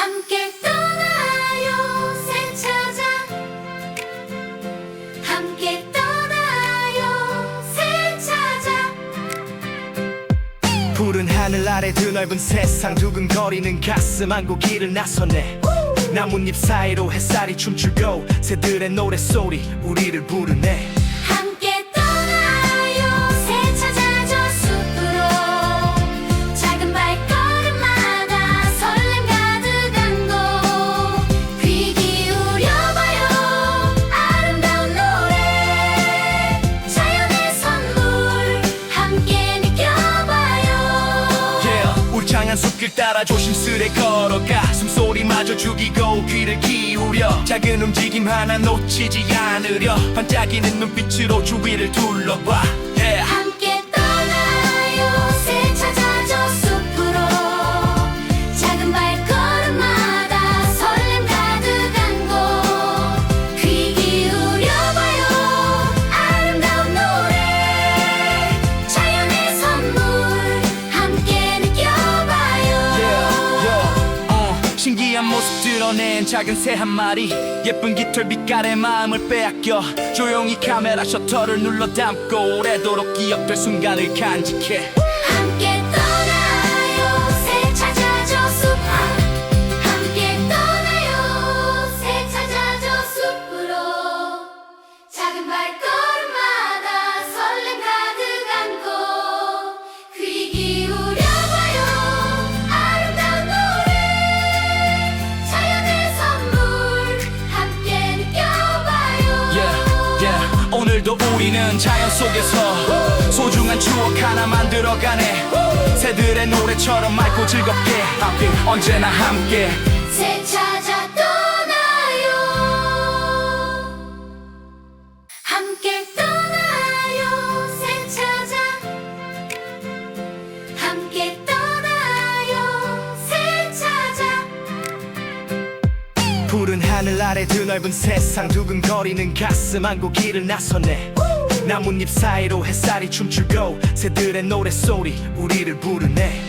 함께 떠나요 새 찾아. 함께 떠나요 새 찾아. 푸른 하늘 아래 드넓은 세상 두근거리는 가슴 안고 길을 나섰네. 나뭇잎 사이로 햇살이 춤추고 새들의 노랫소리 우리를 부르네 울창한 숲길 따라 조심스레 걸어가. 숨소리마저 죽이고 귀를 기울여. 작은 움직임 하나 놓치지 않으려. 반짝이는 눈빛으로 주위를 둘러봐 모습 드러낸 작은 새 한 마리. 예쁜 깃털 빛깔의 마음을 빼앗겨 조용히 카메라 셔터를 눌러 담고 오래도록 기억될 순간을 간직해. 함께 떠나요. 새 찾아 저숲 함께 떠나요. 새 찾아 저 숲으로. 작은 발걸음 오늘도 우리는 자연 속에서 소중한 추억 하나 만들어가네. 새들의 노래처럼 맑고 즐겁게. 언제나 함께. 새 찾아 하늘 아래 드넓은 세상 두근거리는 가슴 안고 길을 나섰네. 나뭇잎 사이로 햇살이 춤추고 새들의 노랫소리 우리를 부르네